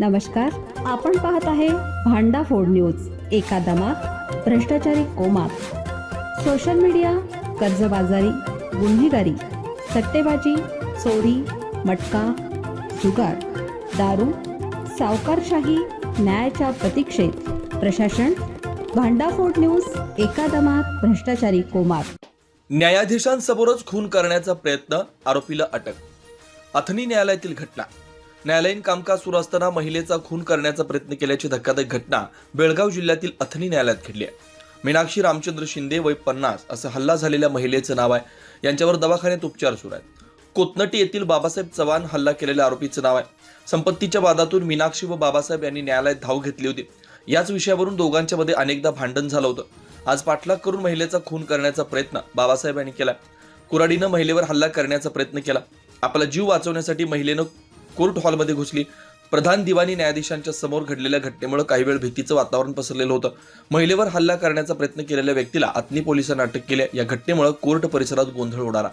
नमस्कार आपण पाहत आहे भांडा फोड न्यूज एका दमात भ्रष्टाचारी कोमात. सोशल मीडिया कर्जबाजारी गुन्हेगारी सट्टेबाजी चोरी मटका जुगार दारू सावकारशाही न्यायाच्या प्रतीक्षेत. प्रशासन भांडाफोड न्यूज एका दमात भ्रष्टाचारी कोमात. न्यायाधीशांसमोरच खून करण्याचा प्रयत्न आरोपीला अटक. अथनी न्यायालयातील घटना. न्यायालयीन कामकाज सुरू असताना महिलेचा खून करण्याचा प्रयत्न केल्याची धक्कादायक घटना बेळगाव जिल्ह्यातील अथनी न्यायालयात घडली आहे. मीनाक्षी रामचंद्र शिंदे वय पन्नास असं हल्ला झालेल्या महिलेचं नाव आहे. यांच्यावर दवाखान्यात उपचार सुरू आहेत. कोतनटी येथील बाबासाहेब चव्हाण हल्ला केलेल्या आरोपीचं नाव आहे. संपत्तीच्या वादातून मीनाक्षी व बाबासाहेब यांनी न्यायालयात धाव घेतली होती. याच विषयावरून दोघांच्या मध्ये अनेकदा भांडण झालं होतं. आज पाठलाग करून महिलेचा खून करण्याचा प्रयत्न बाबासाहेब यांनी केला कुराडीनं महिलेवर हल्ला करण्याचा प्रयत्न केला. आपला जीव वाचवण्यासाठी महिलेनं कोर्ट हॉलमध्ये घुसली. प्रधान दिवाणी न्यायाधीशांच्या समोर घडलेल्या घटनेमुळे काही वेळ भीतीचं वातावरण पसरलेलं होतं. महिलेवर हल्ला करण्याचा प्रयत्न केलेल्या व्यक्तीला आत्नी पोलिसांनी अटक केली. या घटनेमुळे कोर्ट परिसरात गोंधळ उडाला.